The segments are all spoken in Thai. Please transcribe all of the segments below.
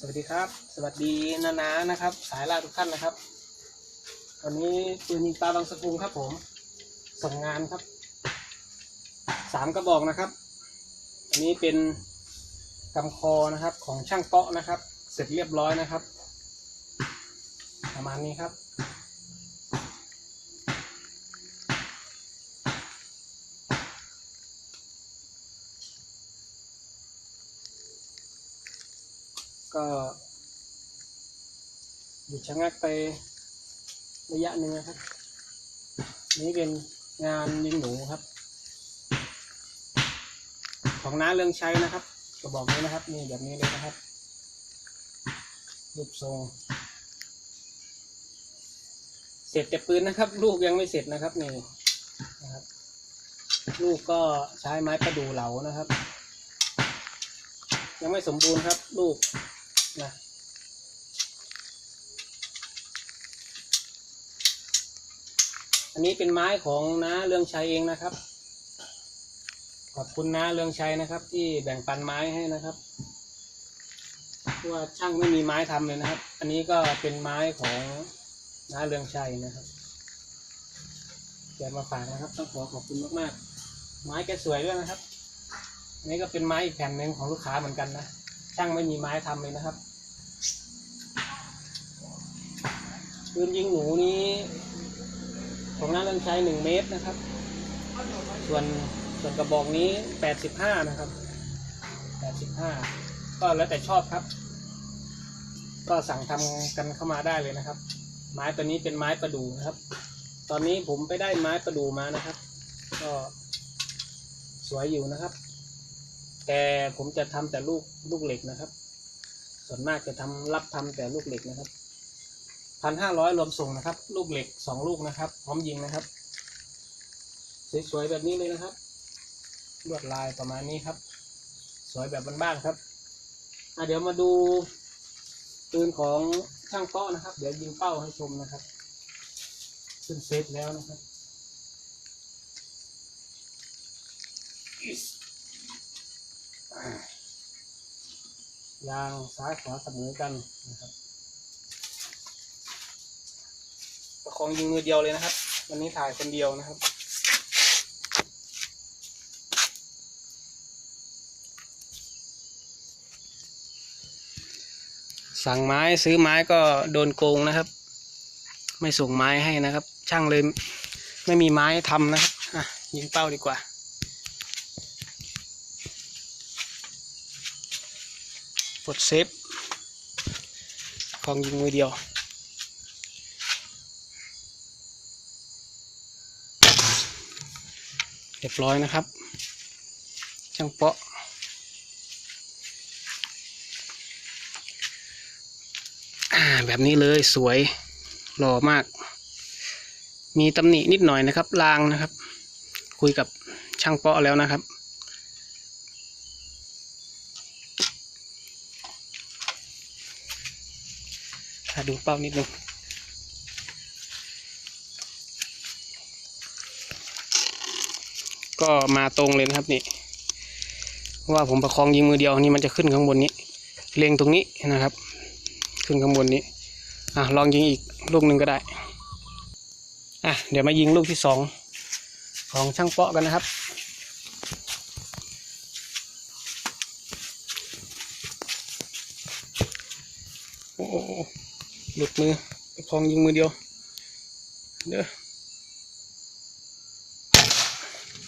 สวัสดีครับ สวัสดีนานานะครับ สายล่าทุกท่านนะครับวันนี้ปืนยิงปลาบางสะพุงครับผม ส่งงานครับสามกระบอกนะครับ อันนี้เป็นกำคอนะครับของช่างเปาะนะครับ เสร็จเรียบร้อยนะครับ ประมาณนี้ครับ ก็หยุดชะงักไประยะหนึ่งนะครับ นี่เป็นงานยิงหนูครับ ของน้าเรื่องใช้นะครับกระบอกนี้นะครับนี่แบบนี้เลยนะครับรูปทรง เสร็จแต่ปืนนะครับ ลูกยังไม่เสร็จนะครับนี่นะครับ ลูกก็ใช้ไม้ประดู่เหลานะครับ ยังไม่สมบูรณ์ครับ ลูก นะอันนี้เป็นไม้ของน้าเรืองชัยเองนะครับ ขอบคุณน้าเรืองชัยนะครับ ที่แบ่งปันไม้ให้นะครับเพราะว่าช่างไม่มีไม้ทำเลยนะครับ อันนี้ก็เป็นไม้ของน้าเรืองชัยนะครับแกมาฝากนะครับ ต้องขอขอบคุณมากๆ ไม้แกสวยด้วยนะครับ อันนี้ก็เป็นไม้อีกแผ่นหนึ่งของลูกค้าเหมือนกันนะ ช่างไม่มีไม้ทำเลยนะครับปืนยิงหนูนี้ของน้าเรืองชัยหนึ่งเมตรนะครับ ส่วนส่วนกระบอกนี้แปดสิบห้านะครับแปดสิบห้าก็แล้วแต่ชอบครับ ก็สั่งทำกันเข้ามาได้เลยนะครับ ไม้ตัวนี้เป็นไม้ประดู่นะครับ ตอนนี้ผมไปได้ไม้ประดู่มานะครับ ก็สวยอยู่นะครับ แต่ผมจะทำแต่ลูกลูกเหล็กนะครับ ส่วนมากจะทำรับทำแต่ลูกเหล็กนะครับพันห้าร้อยรวมส่งนะครับ ลูกเหล็กสองลูกนะครับ พร้อมยิงนะครับ สวยๆแบบนี้เลยนะครับลวดลายประมาณนี้ครับ สวยแบบบ้านๆครับอะเดี๋ยวมาดูปืนของช่างเป้อนะครับ เดี๋ยวยิงเป้าให้ชมนะครับขึ้นเซตแล้วนะครับ ยางซ้ายขวาเสมอกันนะครับประคองยิงมือเดียวเลยนะครับ วันนี้ถ่ายคนเดียวนะครับ สั่งไม้ซื้อไม้ก็โดนโกงนะครับ ไม่ส่งไม้ให้นะครับ ช่างเลยไม่มีไม้ทำนะครับอะยิงเป้าดีกว่า กดเซฟของยิงมือเดียว เรียบร้อยนะครับ ช่างเปาะอ่าแบบนี้เลยสวยหล่อมาก มีตำหนินิดหน่อยนะครับลางนะครับ คุยกับช่างเปาะแล้วนะครับาดูเป้านิดนึงก็มาตรงเลยนะครับนี่ว่าผมประคองยิงมือเดียวนี่มันจะขึ้นข้างบนนี้ เล็งตรงนี้นะครับ ขึ้นข้างบนนี้อะลองยิงอีกลูกหนึ่งก็ได้อะเดี๋ยวมายิงลูกที่สองของช่างเปาะกันนะครับ โอ้โห หลุดมือประคองยิงมือเดียว เด้อ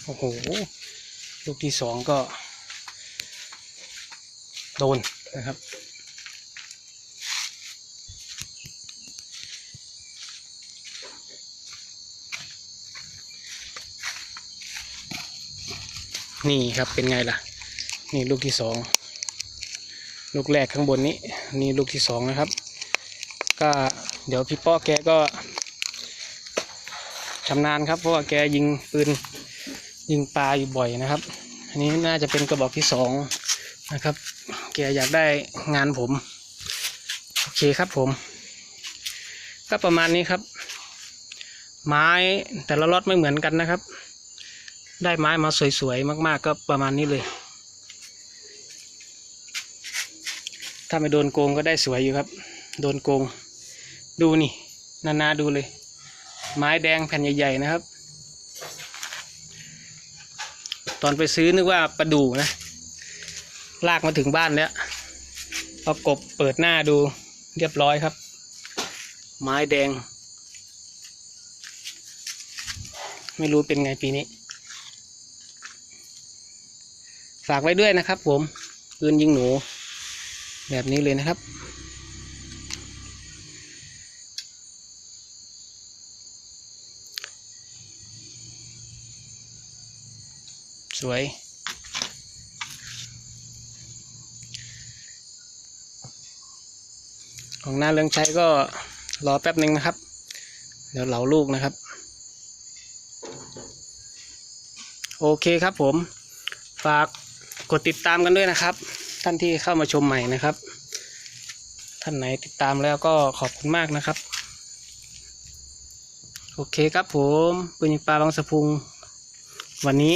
โอ้โห ลูกที่สองก็ โดนนะครับ นี่ครับเป็นไงล่ะ นี่ลูกที่สอง ลูกแรกข้างบนนี้ นี่ลูกที่สองนะครับ ก็เดี๋ยวพี่ป้อแกก็ชำนาญครับ เพราะว่าแกยิงปืนยิงปลาอยู่บ่อยนะครับ อันนี้น่าจะเป็นกระบอกที่สองนะครับ แกอยากได้งานผม โอเคครับผม ก็ประมาณนี้ครับ ไม้แต่ละล็อตไม่เหมือนกันนะครับ ได้ไม้มาสวยๆมาก ๆ ก็ประมาณนี้เลย ถ้าไม่โดนโกงก็ได้สวยอยู่ครับ โดนโกง ดูนี่นานาดูเลย ไม้แดงแผ่นใหญ่ๆนะครับ ตอนไปซื้อนึกว่าประดูนะ ลากมาถึงบ้านแล้วเอกบเปิดหน้าดูเรียบร้อยครับ ไม้แดง ไม่รู้เป็นไงปีนี้ ฝากไว้ด้วยนะครับผมปืนยิงหนู แบบนี้เลยนะครับ สวย ของหน้าเรื่องใช้ก็รอแป๊บหนึ่งนะครับ เดี๋ยวเหลาลูกนะครับ โอเคครับผม ฝากกดติดตามกันด้วยนะครับ ท่านที่เข้ามาชมใหม่นะครับ ท่านไหนติดตามแล้วก็ขอบคุณมากนะครับ โอเคครับผมปืนยิงปลาบางสะพุง วันนี้